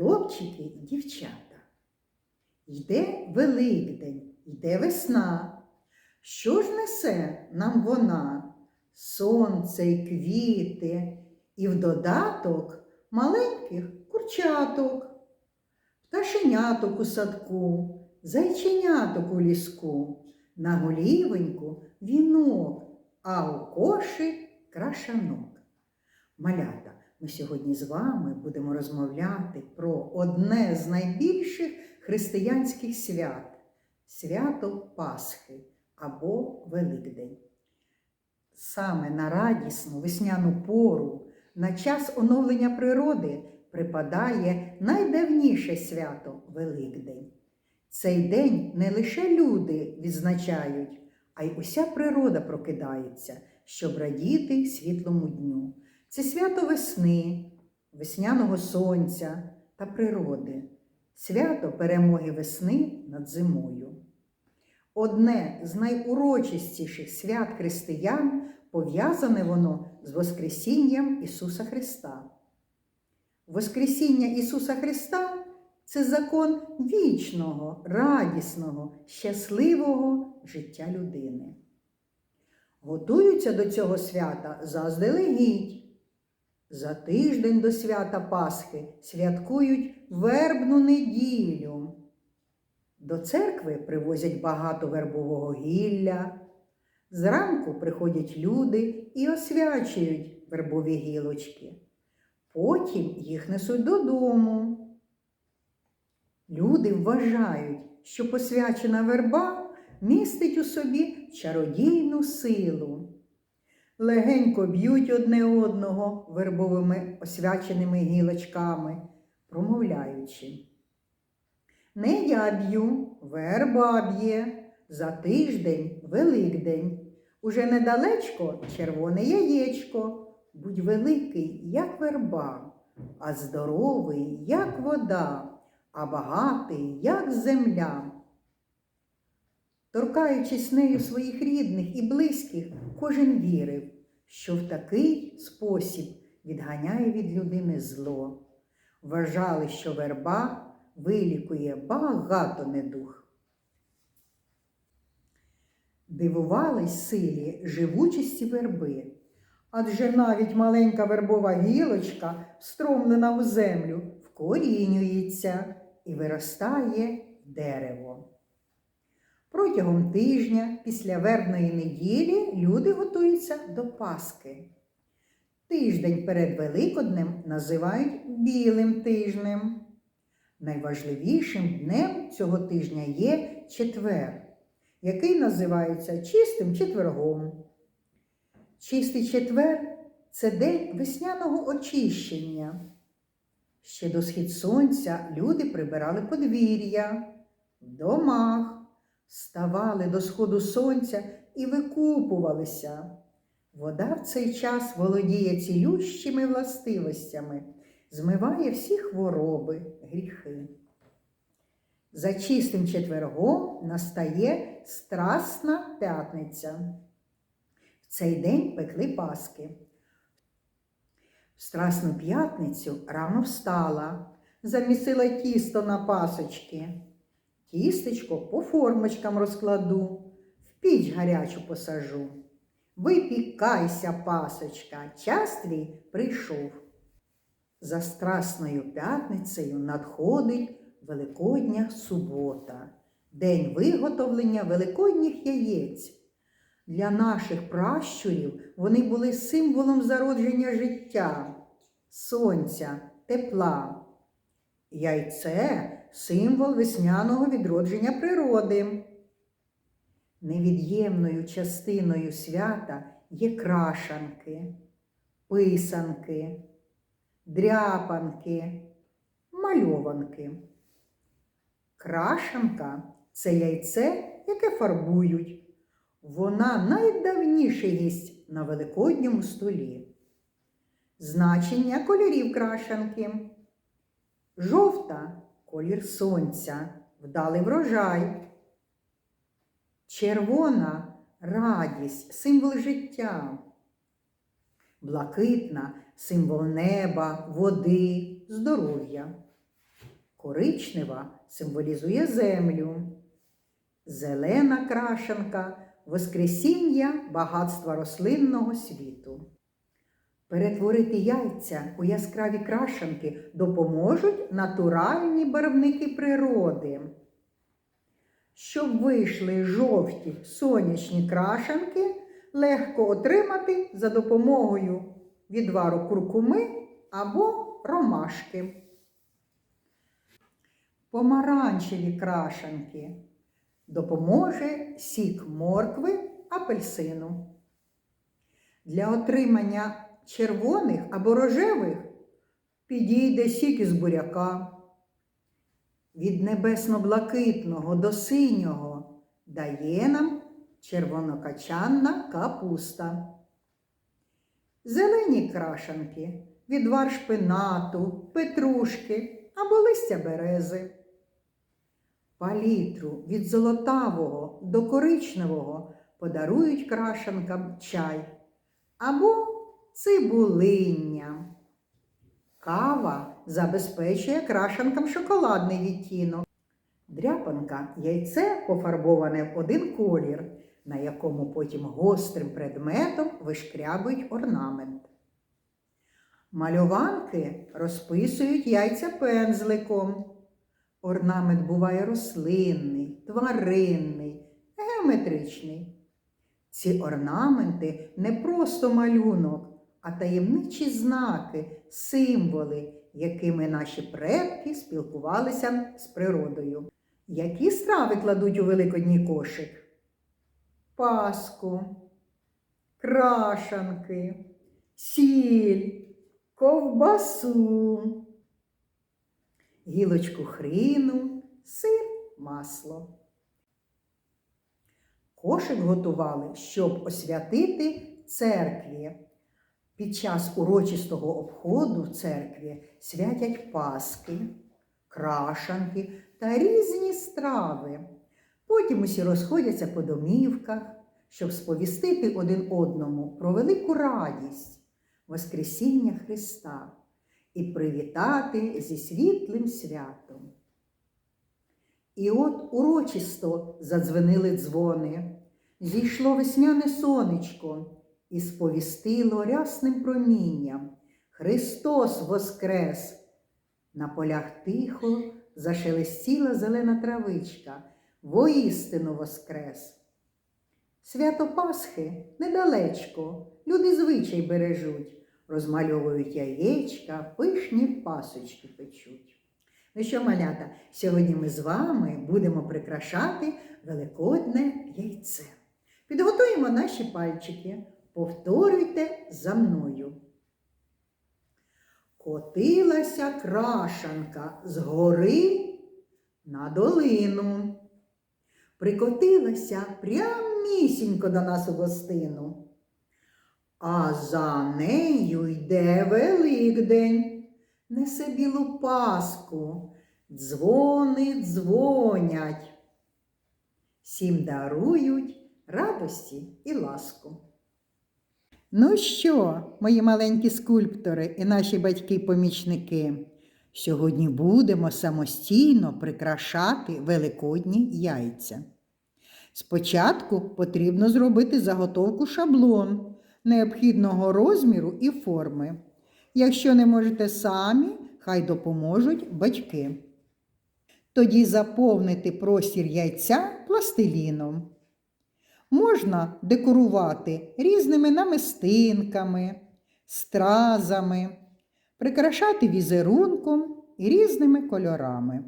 хлопчики і дівчата. Йде Великдень, йде весна. Що ж несе нам вона? Сонце й квіти, і в додаток маленьких курчаток, пташеняток у садку, зайченяток у ліску, на голівеньку вінок, а у кошик крашанок. Малята, ми сьогодні з вами будемо розмовляти про одне з найбільших християнських свят свято Пасхи або Великдень. Саме на радісну весняну пору, на час оновлення природи припадає найдавніше свято Великдень. Цей день не лише люди відзначають, а й уся природа прокидається, щоб радіти світлому дню. Це свято весни, весняного сонця та природи, свято перемоги весни над зимою. Одне з найурочистіших свят християн пов'язане воно з Воскресінням Ісуса Христа. Воскресіння Ісуса Христа це закон вічного, радісного, щасливого життя людини. Готуються до цього свята заздалегідь. За тиждень до свята Пасхи святкують вербну неділю. До церкви привозять багато вербового гілля. Зранку приходять люди і освячують вербові гілочки. Потім їх несуть додому. Люди вважають, що посвячена верба містить у собі чародійну силу. Легенько б'ють одне одного вербовими освяченими гілочками, промовляючи. Не я б'ю, верба б'є, за тиждень Великдень. Уже недалечко червоне яєчко, будь великий, як верба, а здоровий, як вода, а багатий, як земля. Торкаючись нею своїх рідних і близьких, кожен вірив, що в такий спосіб відганяє від людини зло. Вважали, що верба вилікує багато недух. Дивувались силі живучості верби, адже навіть маленька вербова гілочка, встромлена в землю, вкорінюється і виростає дерево. Протягом тижня після вербної неділі люди готуються до Пасхи. Тиждень перед Великоднем називають білим тижнем. Найважливішим днем цього тижня є четвер, який називається чистим четвергом. Чистий четвер це день весняного очищення. Ще до схід сонця люди прибирали подвір'я домах, ставали до сходу сонця і викупувалися. Вода в цей час володіє цілющими властивостями, змиває всі хвороби, гріхи. За чистим четвергом настає Страсна п'ятниця. В цей день пекли Паски. В Страсну п'ятницю рано встала, замісила тісто на пасочки. Тістечко по формочкам розкладу, в піч гарячу посажу. Випікайся, пасочка, час твій прийшов. За Страсною п'ятницею надходить Великодня субота, день виготовлення великодніх яєць. Для наших пращурів вони були символом зародження життя, сонця, тепла. Яйце символ весняного відродження природи. Невід'ємною частиною свята є крашанки, писанки, дряпанки, мальованки. Крашанка це яйце, яке фарбують. Вона найдавніше єсть на великодньому столі. Значення кольорів крашанки. Жовта колір сонця, вдалий врожай. Червона радість, символ життя. Блакитна символ неба, води, здоров'я. Коричнева символізує землю. Зелена крашенка Воскресіння багатства рослинного світу. Перетворити яйця у яскраві крашенки допоможуть натуральні барвники природи. Щоб вийшли жовті сонячні крашенки, легко отримати за допомогою відвару куркуми або ромашки. Помаранчеві крашенки допоможе сік моркви, апельсину. Для отримання червоних або рожевих підійде сік із буряка. Від небесно-блакитного до синього дає нам червонокачанна капуста. Зелені крашенки, відвар шпинату, петрушки або листя берези. Палітру від золотавого до коричневого подарують крашенкам чай або цибулиння. Кава забезпечує крашенкам шоколадний відтінок. Дряпанка яйце пофарбоване в один колір, на якому потім гострим предметом вишкрябують орнамент. Малюванки розписують яйця пензликом. Орнамент буває рослинний, тваринний, геометричний. Ці орнаменти не просто малюнок, а таємничі знаки, символи, якими наші предки спілкувалися з природою. Які страви кладуть у великодній кошик? Паску, крашанки, сіль, ковбасу, гілочку хріну, сир, масло. Кошик готували, щоб освятити церкві. Під час урочистого обходу в церкві святять паски, крашанки та різні страви. Потім усі розходяться по домівках, щоб сповістити один одному про велику радість Воскресіння Христа і привітати зі світлим святом. І от урочисто задзвенили дзвони, зійшло весняне сонечко і сповістило рясним промінням Христос Воскрес! На полях тихо зашелестіла зелена травичка, воістину Воскрес. Свято Пасхи недалечко, люди звичай бережуть, розмальовують яєчка, пишні пасочки печуть. Ну що, малята, сьогодні ми з вами будемо прикрашати великодне яйце. Підготуємо наші пальчики. Повторюйте за мною. Котилася крашанка з гори на долину. Прикотилася прямісінько до нас у гостину. А за нею йде Великдень, несе білу паску, дзвони дзвонять. Всім дарують радості і ласку. Ну що, мої маленькі скульптори і наші батьки-помічники, сьогодні будемо самостійно прикрашати великодні яйця. Спочатку потрібно зробити заготовку шаблон необхідного розміру і форми. Якщо не можете самі, хай допоможуть батьки. Тоді заповнити простір яйця пластиліном. Можна декорувати різними намистинками, стразами, прикрашати візерунком і різними кольорами.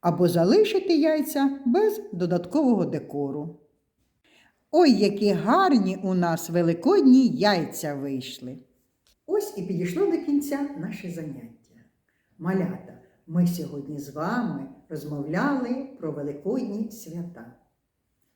Або залишити яйця без додаткового декору. Ой, які гарні у нас великодні яйця вийшли. Ось і підійшло до кінця наше заняття. Малята, ми сьогодні з вами розмовляли про великодні свята.